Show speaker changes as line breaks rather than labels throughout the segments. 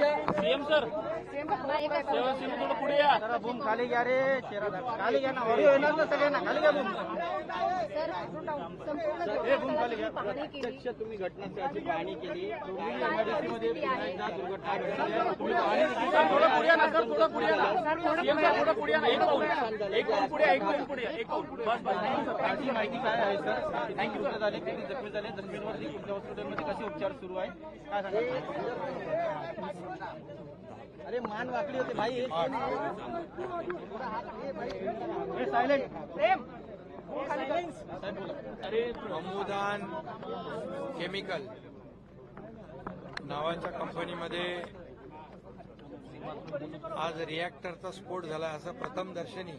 CM sir CM थोडं पुढे या
बूम खाली घ्या रे चेहरा दाखव. खाली घ्या ना ऑडिओ येणार ना सगळ्यांना खाली घ्या बूम हे बूम खाली घ्या प्रत्यक्ष तुम्ही घटनास्थळाची पाहणी केली तुम्ही एमआयडीसी मध्ये पुन्हा एकदा दुर्घटना घडली आहे. तुम्ही पाहणी केली.
सर थोडं पुढे या ना सर थोडं पुढे या ना सीएम सर थोडं पुढे या ना एक पाऊल एक पाऊल पुढे या, एक पाऊल पुढे या, एक पाऊल बस बस थँक्यू सर
आणखी माहिती काय आहे सर थँक्यू झाले किती जखमी झाले जखमींवरती कुठल्या हॉस्पिटलमध्ये कसे उपचार सुरू आहे काय सांगा अरे मान वाकडी होते भाई सायलेंट प्रेम
अरे
अमुदान केमिकल नावाच्या कंपनीमध्ये आज रिॲक्टरचा स्फोट झाला असं प्रथम दर्शनी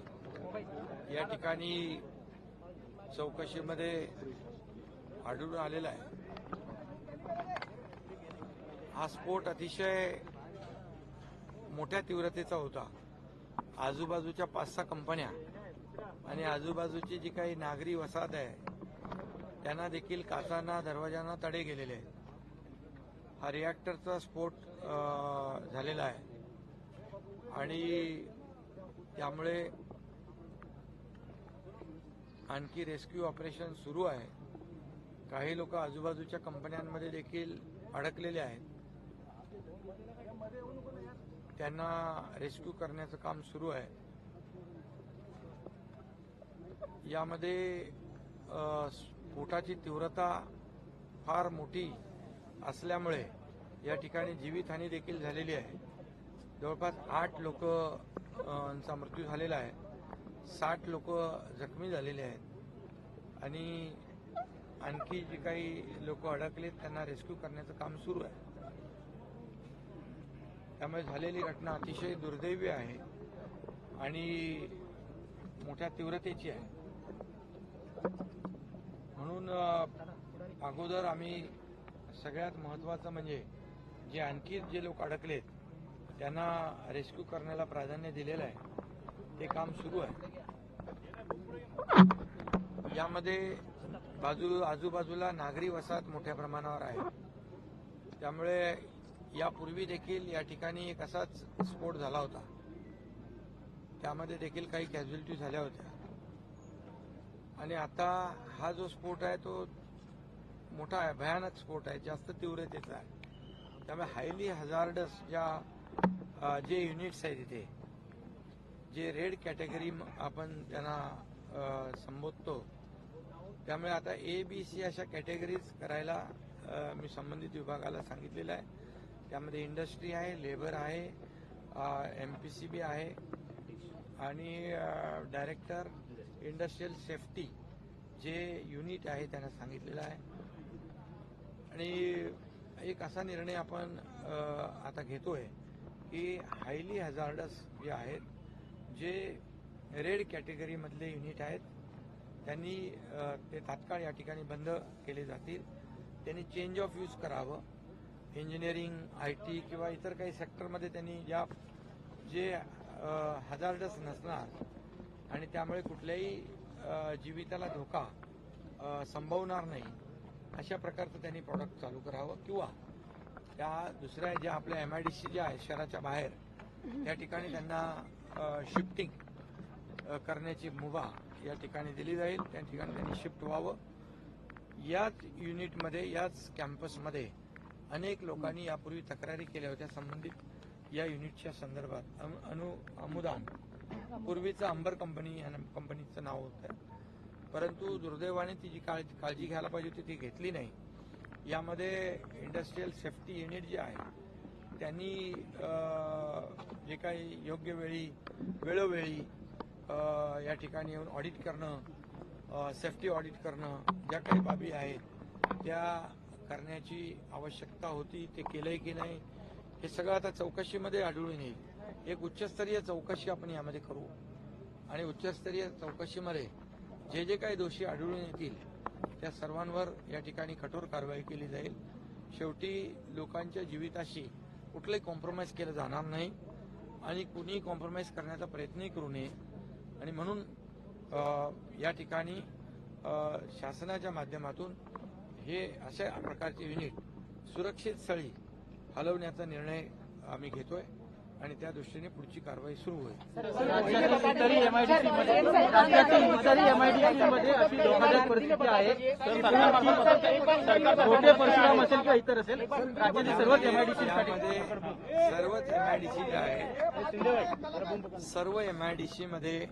या ठिकाणी चौकशीमध्ये आढळून आलेला आहे. हा स्फोट अतिशय मोठ्या तीव्रतेचा होता. आजूबाजूच्या पाच सहा कंपन्या आणि आजूबाजूची जी काही नागरी वसाहत आहे त्यांना देखील काचांना दरवाजांना तडे गेलेले आहेत. हा रिॲक्टरचा स्फोट झालेला आहे. आणि त्यामुळे आणखी रेस्क्यू ऑपरेशन सुरू आहे. काही लोक आजूबाजूच्या कंपन्यांमध्ये देखील अडकलेले आहेत. त्यांना रेस्क्यू करण्याचं काम सुरू आहे. यामध्ये स्फोटाची तीव्रता फार मोठी असल्यामुळे या ठिकाणी जीवितहानी देखील झालेली आहे. जवळपास आठ लोकांचा मृत्यू झालेला आहे. साठ लोक जखमी झालेले आहेत. आणि आणखी जी काही लोक अडकलेत त्यांना रेस्क्यू करण्याचं काम सुरू आहे. त्यामुळे झालेली घटना अतिशय दुर्दैवी आहे आणि मोठ्या तीव्रतेची आहे. म्हणून अगोदर आम्ही सगळ्यात महत्वाचं म्हणजे जे आणखी जे लोक अडकलेत त्यांना रेस्क्यू करण्याला प्राधान्य दिलेलं आहे. ते काम सुरू आहे. यामध्ये बाजू आजूबाजूला नागरी वसाहत मोठ्या प्रमाणावर आहे. त्यामुळे यापूर्वी देखील या ठिकाणी एक असाच स्फोट झाला होता. त्यामध्ये देखील काही कॅज्युअलिटी झाल्या होत्या. आणि आता हा जो स्फोट आहे तो मोठा आहे भयानक स्फोट आहे जास्त तीव्रतेचा आहे. त्यामुळे हायली हजार्डस ज्या जे युनिट्स आहेत तिथे जे रेड कॅटेगरी आपण त्यांना संबोधतो त्यामुळे आता ए बी सी अशा कॅटेगरीज करायला मी संबंधित विभागाला सांगितलेलं आहे. त्यामध्ये इंडस्ट्री आहे लेबर आहे एम पी सी बी आहे आणि डायरेक्टर इंडस्ट्रियल सेफ्टी जे युनिट आहे त्यांना सांगितलेलं आहे. आणि एक असा निर्णय आपण आता घेतोय की हायली हजार्डस जे आहेत जे रेड कॅटेगरीमधले युनिट आहेत त्यांनी ते तात्काळ या ठिकाणी बंद केले जातील. त्यांनी चेंज ऑफ यूज करावं. इंजिनिअरिंग आय टी किंवा इतर काही सेक्टरमध्ये त्यांनी ज्या जे हजार्डस नसणार आणि त्यामुळे कुठल्याही जीविताला धोका संभवणार नाही अशा प्रकारचं त्यांनी प्रॉडक्ट चालू करावं किंवा त्या दुसऱ्या ज्या आपल्या एम आय डी सी ज्या आहेत शहराच्या बाहेर त्या ठिकाणी त्यांना शिफ्टिंग करण्याची मुभा या ठिकाणी दिली जाईल. त्या ठिकाणी त्यांनी शिफ्ट व्हावं. याच युनिटमध्ये याच कॅम्पसमध्ये अनेक लोकांनी यापूर्वी तक्रारी केल्या होत्या संबंधित या युनिटच्या संदर्भात. अनु अनु अमुदान पूर्वीचं अंबर कंपनी या कंपनीचं नाव होतं. परंतु दुर्दैवाने ती जी काळजी काळजी घ्यायला पाहिजे होती ती घेतली नाही. यामध्ये इंडस्ट्रीयल सेफ्टी युनिट जे आहे त्यांनी जे काही योग्य वेळी वेळोवेळी या ठिकाणी येऊन ऑडिट करणं सेफ्टी ऑडिट करणं ज्या काही बाबी आहेत त्या करण्याची आवश्यकता होती ते केलंय की नाही हे सगळं आता चौकशीमध्ये आढळून येईल. एक उच्चस्तरीय चौकशी आपण यामध्ये करू. आणि उच्चस्तरीय चौकशीमध्ये जे जे काही दोषी आढळून येतील त्या सर्वांवर या ठिकाणी कठोर कारवाई केली जाईल. शेवटी लोकांच्या जीविताशी कुठलंही कॉम्प्रोमाइज केलं जाणार नाही आणि कुणीही कॉम्प्रोमाइज करण्याचा प्रयत्नही करू नये. आणि म्हणून या ठिकाणी शासनाच्या माध्यमातून हे अशा प्रकारचे युनिट सुरक्षित स्थळी हलवण्याचा निर्णय आम्ही घेतोय आणि त्या दृष्टीने पुढची कारवाई सुरू होईल.
राज्यातील इतरही एमआयडीसी मध्ये राज्यातील इतरही एमआयडीसी मध्ये अशी धोकादायक परिस्थिती आहे. की पुण्याची मोठे परशुराम असेल किंवा इतर असेल राज्यातील सर्वच एमआयडीसी साठी.
मध्ये सर्वच एमआयडीसी जे आहे सर्व एमआयडीसी मध्ये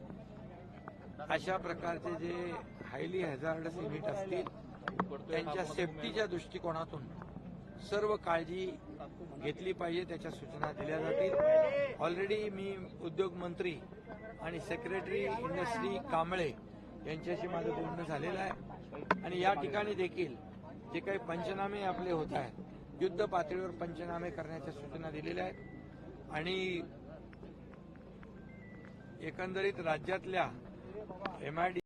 अशा प्रकारचे जे हायली हॅझार्डस युनिट असतील त्यांच्या सेफ्टीच्या दृष्टिकोनातून सर्व काळजी घेतली पाहिजे त्याच्या सूचना दिल्या जातील. ऑलरेडी मी उद्योग मंत्री आणि सेक्रेटरी इंडस्ट्री कांबळे यांच्याशी माझं बोलणं झालेलं आहे. आणि या ठिकाणी देखील जे काही पंचनामे आपले होत आहेत युद्ध पातळीवर पंचनामे करण्याच्या सूचना दिलेल्या आहेत. आणि एकंदरीत राज्यातल्या एमआयडी